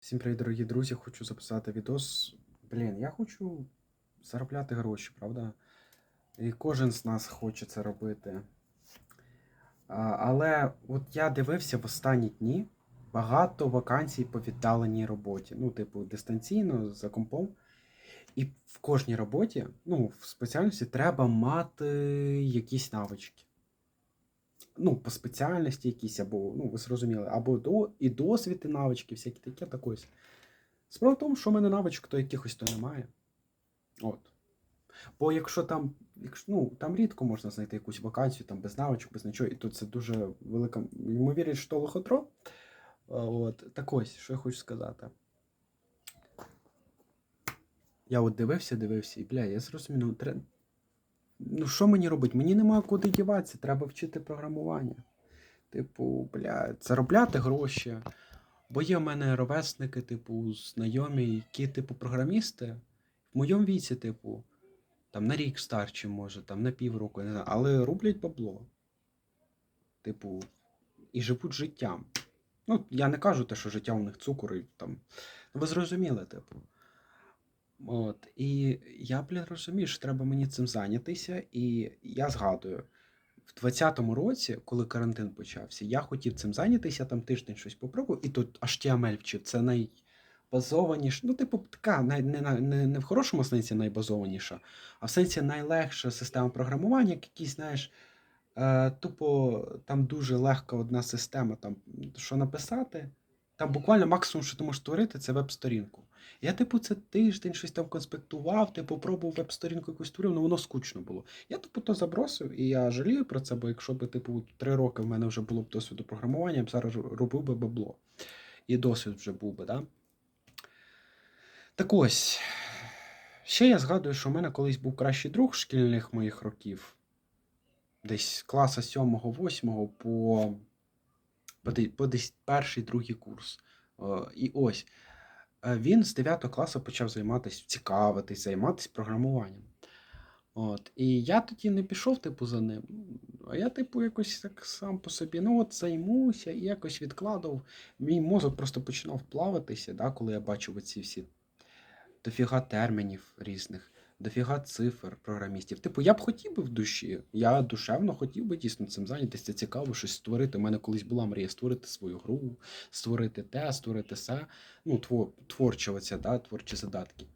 Всім привіт, дорогі друзі! Хочу записати відос. Блін, я хочу заробляти гроші, правда? І кожен з нас хоче це робити. А, але от я дивився в останні дні багато вакансій по віддаленій роботі. Ну, типу, дистанційно за компом. І в кожній роботі, ну, в спеціальності треба мати якісь навички. Ну, по спеціальності якісь, або, ну, ви зрозуміли, або до, і досвід, і навички, всякі таке, так ось. Справа в тому, що в мене навичок то якихось то немає. От. Бо якщо там, якщо, ну, там рідко можна знайти якусь вакансію там без навичок, без нічого, і тут це дуже велика ймовірність, що лохотро. От, так ось, що я хочу сказати. Я от дивився, дивився, і бля, я зрозумів, ну. Ну що мені робити? Мені нема куди діватися, треба вчити програмування. Типу, бля, заробляти гроші. Бо є в мене ровесники, типу, знайомі, які, типу, програмісти в моєму віці, типу, там на рік старші, може, там на півроку, не знаю, але роблять бабло. Типу, і живуть життям. Ну, я не кажу те, що життя у них цукор і там. Ну, ви зрозуміли, типу. От. І я, блін, розумію, що треба мені цим зайнятися. І я згадую, в 20-му році, коли карантин почався, я хотів цим зайнятися, там тиждень щось попробував, і тут HTML вчив. Це найбазованіше, ну, типу, така, най, не, не, не в хорошому сенсі найбазованіша, а в сенсі найлегша система програмування, як якісь, знаєш, е, тупо там дуже легка одна система, там, що написати. Там буквально максимум, що ти можеш створити, це веб-сторінку. Я, типу, це тиждень щось там конспектував, типу, пробував веб-сторінку якусь створив, але воно скучно було. Я типу то забросив, і я жалію про це, бо якщо б, типу, три роки в мене вже було б досвіду програмування, я б зараз робив би бабло. І досвід вже був би, да? Так ось. Ще я згадую, що в мене колись був кращий друг шкільних моїх років. Десь класа 7-8 по, по, десь перший другий курс. І ось. Е, Він з 9 класу почав займатися, цікавитись, займатися програмуванням. От. І я тоді не пішов, типу, за ним. А я, типу, якось так сам по собі, ну от займуся і якось відкладав. Мій мозок просто починав плаватися, да, коли я бачив оці всі дофіга термінів різних, дофіга цифр програмістів. Типу, я б хотів би в душі, я душевно хотів би дійсно цим зайнятися. Цікаво, щось створити. У мене колись була мрія створити свою гру, створити те, створити се. Ну, твор, творча оця, да, творчі задатки.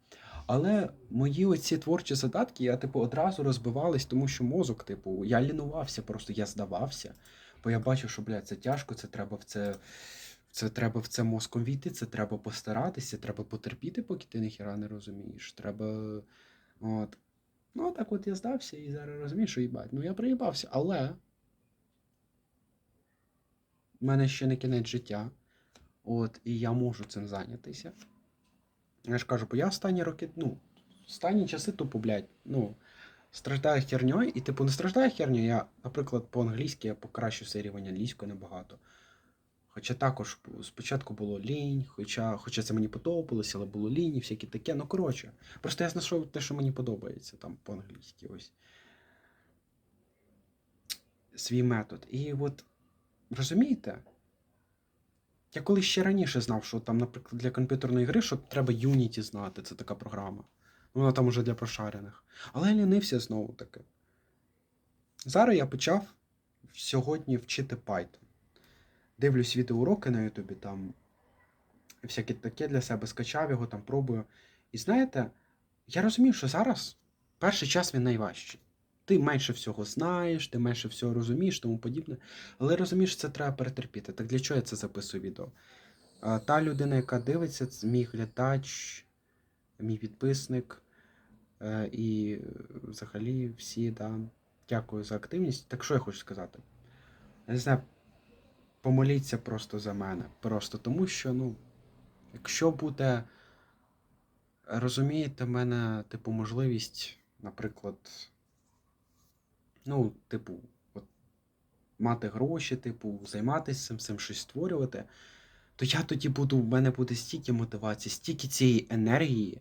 Але мої оці творчі задатки, я, типу, одразу розбивались, тому що мозок, типу, я лінувався, просто я здавався. Бо я бачив, що, блядь, це тяжко, це треба в це. Це треба в це мозком війти, це треба постаратися, треба потерпіти, поки ти ніхіра не розумієш. Треба. От. Ну, так от я здався і зараз розумію, що їбать. Ну я приїбався, але. в мене ще не кінець життя. От, і я можу цим зайнятися. Я ж кажу, бо я останні роки, ну, останні часи тупо, блядь, ну, страждаю херньою, і типу не страждаю херньою, я, наприклад, по-англійськи я покращу рівень англійської набагато. Хоча також спочатку було лінь, хоча, хоча це мені подобалося, але було лінь і всякі таке. Ну, коротше, просто я знайшов те, що мені подобається там по-англійськи. ось. Свій метод. І от, розумієте? Я колись ще раніше знав, що там, наприклад, для комп'ютерної гри, що треба Unity знати, це така програма. Вона там уже для прошарених. Але я лінився знову таки. Зараз я почав сьогодні вчити Python. Дивлюсь відеоуроки на Ютубі, там всяке таке для себе скачав його, там пробую. І знаєте, я розумію, що зараз перший час він найважчий. Ти менше всього знаєш, ти менше всього розумієш, тому подібне. Але розумієш, це треба перетерпіти. Так для чого я це записую відео? Та людина, яка дивиться, це мій глядач, мій підписник. е, І взагалі всі, да, дякую за активність. Так що я хочу сказати? Я не знаю, помоліться просто за мене. Просто тому що, ну, якщо буде, розумієте, в мене, типу, можливість, наприклад, ну, типу, от, мати гроші, типу, займатися цим, цим щось створювати, то я тоді буду, в мене буде стільки мотивації, стільки цієї енергії.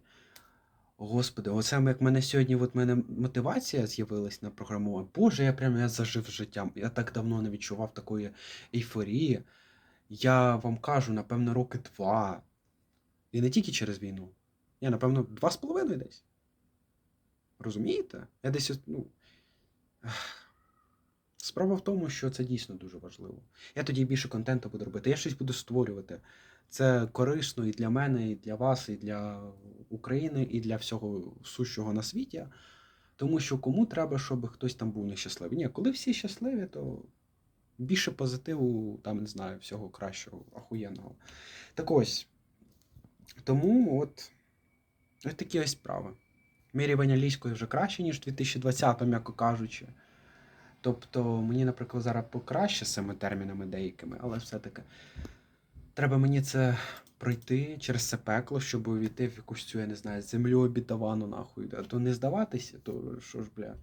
Господи, оце як мене сьогодні от мене мотивація з'явилась на програмування. Боже, я прям я зажив життям. Я так давно не відчував такої ейфорії. Я вам кажу, напевно, роки два. І не тільки через війну. Я, напевно, два з половиною десь. Розумієте? Я десь, ну. Справа в тому, що це дійсно дуже важливо. Я тоді більше контенту буду робити. Я щось буду створювати. Це корисно і для мене, і для вас, і для України, і для всього сущого на світі. Тому що кому треба, щоб хтось там був нещасливий. Ні, коли всі щасливі, то більше позитиву, там не знаю, всього кращого, ахуєнного. Так ось. Тому от, от такі ось справи. Мій рівень англійської вже краще, ніж в 2020, м'яко кажучи. Тобто, мені, наприклад, зараз покраще з цими термінами деякими, але все-таки треба мені це пройти через це пекло, щоб увійти в якусь цю, я не знаю, землю обітовану нахуй. А То не здаватися, то що ж, бля.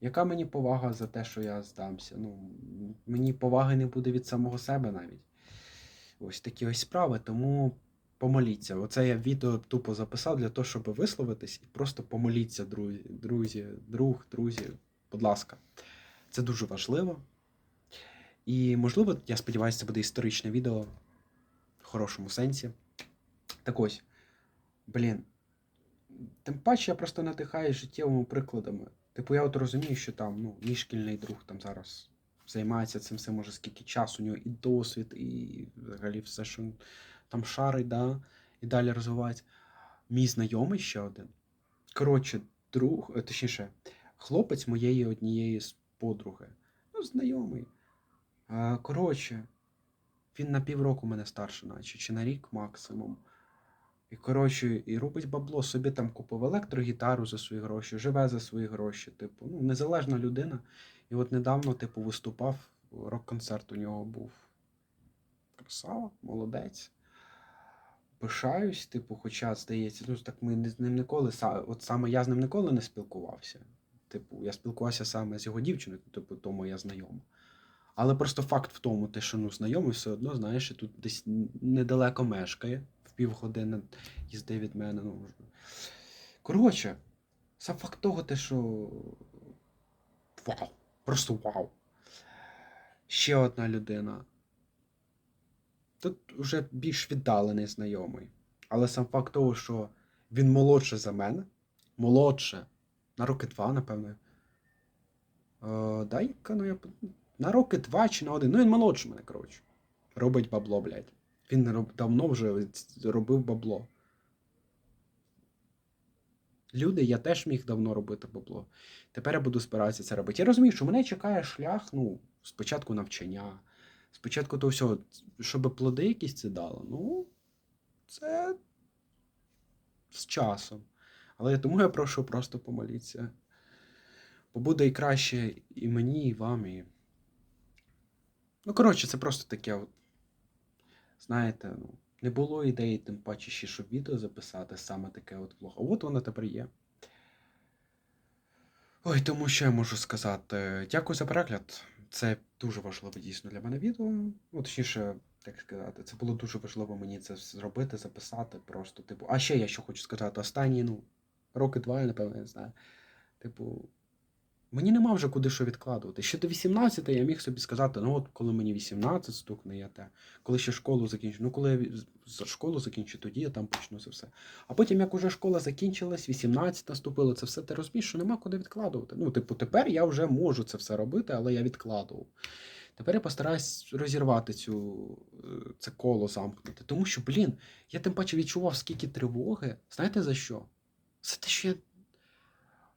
Яка мені повага за те, що я здамся? Ну, мені поваги не буде від самого себе навіть. Ось такі ось справи, тому помоліться. Оце я відео тупо записав для того, щоб висловитись і просто помоліться, друзі, друзі, друг, друзі, будь ласка. Це дуже важливо. І, можливо, я сподіваюся, це буде історичне відео хорошому сенсі. Так ось, блін. Тим паче я просто надихаюсь життєвими прикладами. Типу, я от розумію, що там, ну, мій шкільний друг там зараз займається цим всім може скільки часу, у нього і досвід, і взагалі все, що там шарить, да, і далі розвивається. Мій знайомий ще один. Коротше, друг, е, точніше, хлопець моєї однієї з подруги. Ну, знайомий. Коротше, він на півроку мене старше, наче, чи на рік максимум. І, коротше, і робить бабло, собі там купив електрогітару за свої гроші, живе за свої гроші. Типу, ну, незалежна людина. І от недавно, типу, виступав, рок-концерт у нього був. Красава, молодець. Пишаюсь, типу, хоча, здається, ну так ми з ним ніколи, от саме я з ним ніколи не спілкувався. Типу, я спілкувався саме з його дівчиною, типу, то моя знайома. Але просто факт в тому, те, що ну, знайомий все одно, знаєш, і тут десь недалеко мешкає, в півгодини їзди від мене. Ну, коротше, сам факт того, те, що. Вау! Просто вау. Ще одна людина. Тут вже більш віддалений знайомий. Але сам факт того, що він молодше за мене. Молодше. На роки два, напевно. Е, дай-ка, ну я. На роки два чи на один. Ну він молодше мене, коротше. Робить бабло, блядь. Він давно вже робив бабло. Люди, я теж міг давно робити бабло. Тепер я буду збиратися це робити. Я розумію, що мене чекає шлях, ну, спочатку навчання, спочатку того всього, щоб плоди якісь це дало. Ну, це з часом. Але тому я прошу просто помоліться. Бо буде і краще і мені, і вам, і. Ну, коротше, це просто таке, от, знаєте, ну, не було ідеї, тим паче ще, щоб відео записати, саме таке от влог. А от воно тепер є. Ой, тому що я можу сказати. Дякую за перегляд. Це дуже важливе дійсно для мене відео. Ну, точніше, як сказати, це було дуже важливо мені це зробити, записати просто. Типу, а ще я що хочу сказати, останні, ну, роки два, я напевно, не знаю. Типу, мені нема вже куди що відкладувати. Ще до 18 я міг собі сказати, ну от коли мені 18 стукне, я те, коли ще школу закінчу. Ну, коли я школу закінчу, тоді я там почну це все. А потім, як уже школа закінчилась, 18 наступило, це все ти розумієш, що нема куди відкладувати. Ну, типу, тепер я вже можу це все робити, але я відкладував. Тепер я постараюсь розірвати цю, е, це коло замкнути. Тому що, блін, я тим паче відчував, скільки тривоги. Знаєте за що? За те, що я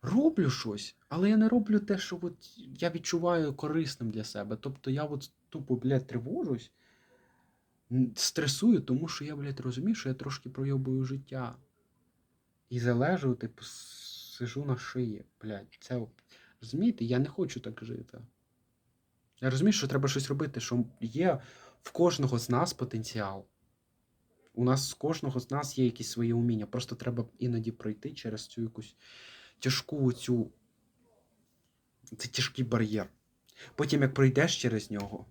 роблю щось, але я не роблю те, що от я відчуваю корисним для себе. Тобто я от тупо, блядь, тривожусь, стресую, тому що я, блядь, розумію, що я трошки пройобую життя. І залежу, типу, сижу на шиї. Блядь, це. Розумієте, я не хочу так жити. Я розумію, що треба щось робити, що є в кожного з нас потенціал. У нас з кожного з нас є якісь свої уміння. Просто треба іноді пройти через цю якусь тяжку цю. Це тяжкий бар'єр. Потім, як пройдеш через нього,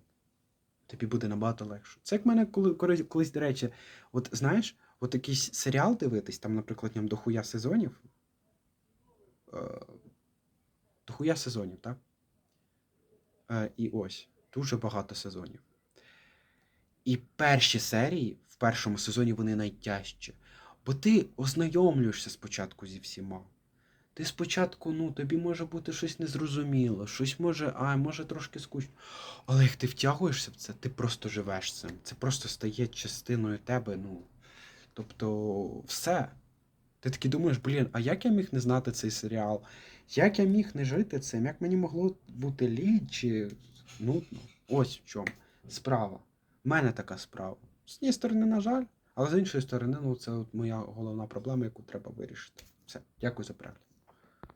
тобі буде набагато легше. Це як мене коли, коли- колись, до речі, от знаєш, от якийсь серіал дивитись, там, наприклад, ньому дохуя сезонів. Е, дохуя сезонів, так? Е, і ось, дуже багато сезонів. І перші серії в першому сезоні вони найтяжчі. Бо ти ознайомлюєшся спочатку зі всіма. Ти спочатку, ну, тобі може бути щось незрозуміло, щось може, а, може трошки скучно. Але як ти втягуєшся в це, ти просто живеш цим. Це просто стає частиною тебе. Ну. Тобто, все. Ти такий думаєш, блін, а як я міг не знати цей серіал? Як я міг не жити цим? Як мені могло бути лінь чи нудно? Ось в чому справа. У мене така справа. З однієї сторони, на жаль, але з іншої сторони, ну це от моя головна проблема, яку треба вирішити. Все, дякую за перегляд.